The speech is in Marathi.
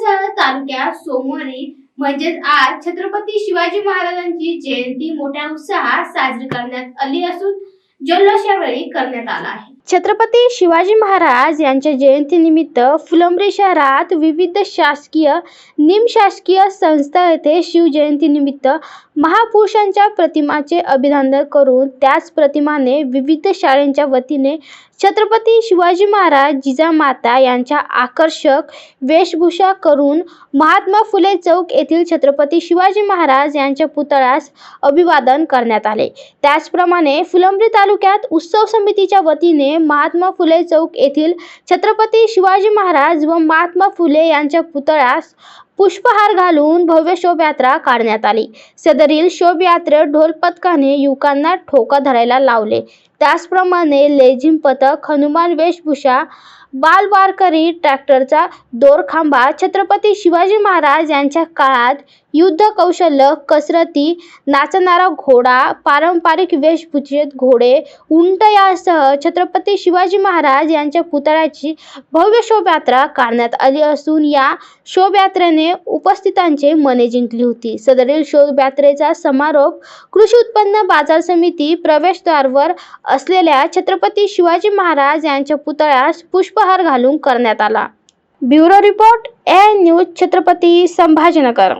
फुलंब्रीसह तालुक्यात सोमवारी म्हणजेच आज छत्रपती शिवाजी महाराजांची जयंती मोठ्या उत्साहात साजरी करण्यात आली असून जल्लोष यावेळी करण्यात आला आहे. छत्रपती शिवाजी महाराज यांच्या जयंतीनिमित्त फुलंब्री शहरात विविध शासकीय निमशासकीय संस्था येथे शिवजयंतीनिमित्त महापुरुषांच्या प्रतिमाचे अभिनंदन करून त्याच प्रतिमाने विविध शाळेंच्या वतीने छत्रपती शिवाजी महाराज जिजामाता यांच्या आकर्षक वेशभूषा करून महात्मा फुले चौक येथील छत्रपती शिवाजी महाराज यांच्या पुतळ्यास अभिवादन करण्यात आले. त्याचप्रमाणे फुलंब्री तालुक्यात उत्सव समितीच्या वतीने महात्मा फुले चौक येथील छत्रपती शिवाजी महाराज व महात्मा फुले यांच्या पुतळ्यास पुष्पहार घालून भव्य शोभयात्रा काढण्यात आली. सदरील शोभयात्रेत ढोल पथकाने युवकांना ठोका धरायला लावले. त्याचप्रमाणे लेझिम पथक हनुमान वेशभूषा बालवारकरी ट्रॅक्टरचा दोरखांबा छत्रपती शिवाजी महाराज यांच्या काळात युद्ध कौशल्य कसरती नाचणारा घोडा पारंपरिक वेशभूषेत घोडे उंट यासह छत्रपती शिवाजी महाराज यांच्या पुतळ्याची भव्य शोभायात्रा काढण्यात आली असून या शोभायात्रेने उपस्थितांचे मने जिंकली होती. सदरील शोभायात्रेचा समारोप कृषी उत्पन्न बाजार समिती प्रवेशद्वारवर असलेल्या छत्रपती शिवाजी महाराज यांच्या पुतळ्यास पुष्पहार घालून करण्यात आला. Bureau report A news Chhatrapati Sambhajinagar.